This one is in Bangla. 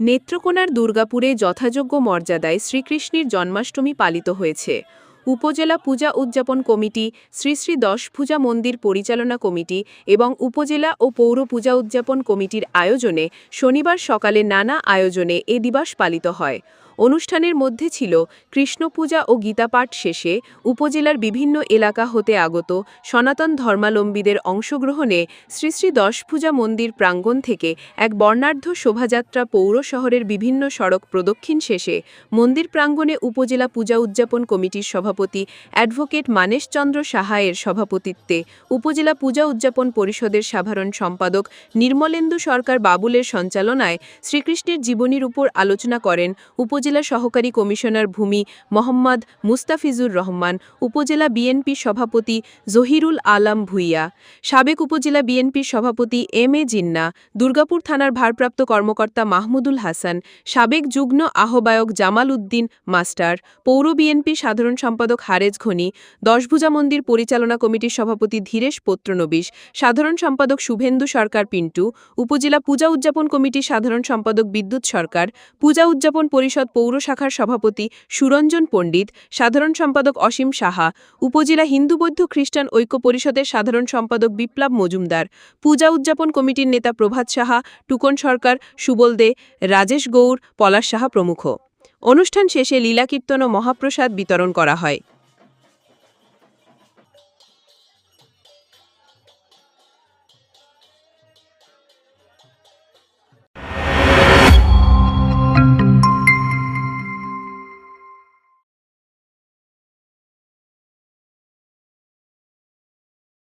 নেত্রকোনার দুর্গাপুরে যথাযোগ্য মর্যাদায় শ্রীকৃষ্ণের জন্মাষ্টমী পালিত হয়েছে। উপজেলা পূজা উদযাপন কমিটি, শ্রী শ্রী দশ পূজা মন্দির পরিচালনা কমিটি এবং উপজেলা ও পৌর পূজা উদযাপন কমিটির আয়োজনে শনিবার সকালে নানা আয়োজনে এ দিবস পালিত হয়। অনুষ্ঠানের মধ্যে ছিল কৃষ্ণপূজা ও গীতাপাঠ শেষে উপজেলার বিভিন্ন এলাকা হতে আগত সনাতন ধর্মালম্বীদের অংশগ্রহণে শ্রী শ্রী দশভূজা মন্দির প্রাঙ্গণ থেকে এক বর্ণাঢ্য শোভাযাত্রা পৌর শহরের বিভিন্ন সড়ক প্রদক্ষিণ শেষে মন্দির প্রাঙ্গণে উপজেলা পূজা উদযাপন কমিটির সভাপতি অ্যাডভোকেট মানেশচন্দ্র সাহায়ের সভাপতিত্বে উপজেলা পূজা উদযাপন পরিষদের সাধারণ সম্পাদক নির্মলেন্দু সরকার বাবুলের সঞ্চালনায় শ্রীকৃষ্ণের জীবনীর উপর আলোচনা করেন উপজেলা সহকারী কমিশনার ভূমি মোহাম্মদ মুস্তাফিজুর রহমান, উপজেলা বিএনপি সভাপতি জহিরুল আলম ভুইয়া, সাবেক উপজেলা বিএনপির সভাপতি এম এ জিন্না, দুর্গাপুর থানার ভারপ্রাপ্ত কর্মকর্তা মাহমুদুল হাসান, সাবেক যুগ্ম আহ্বায়ক জামাল উদ্দিন মাস্টার, পৌর বিএনপি সাধারণ সম্পাদক হারেজ ঘনি, দশভুজা মন্দির পরিচালনা কমিটির সভাপতি ধীরেশ পত্রনবিশ, সাধারণ সম্পাদক শুভেন্দু সরকার পিন্টু, উপজেলা পূজা উদযাপন কমিটির সাধারণ সম্পাদক বিদ্যুৎ সরকার, পূজা উদযাপন পরিষদ পৌর শাখার সভাপতি সুরঞ্জন পণ্ডিত, সাধারণ সম্পাদক অসীম সাহা, উপজেলা হিন্দু বৌদ্ধ খ্রিস্টান ঐক্য পরিষদের সাধারণ সম্পাদক বিপ্লব মজুমদার, পূজা উদযাপন কমিটির নেতা প্রভাত সাহা, টুকন সরকার, সুবল দে, রাজেশ গৌর পলাশ সাহা প্রমুখ। অনুষ্ঠান শেষে লীলাকীর্তন ও মহাপ্রসাদ বিতরণ করা হয়।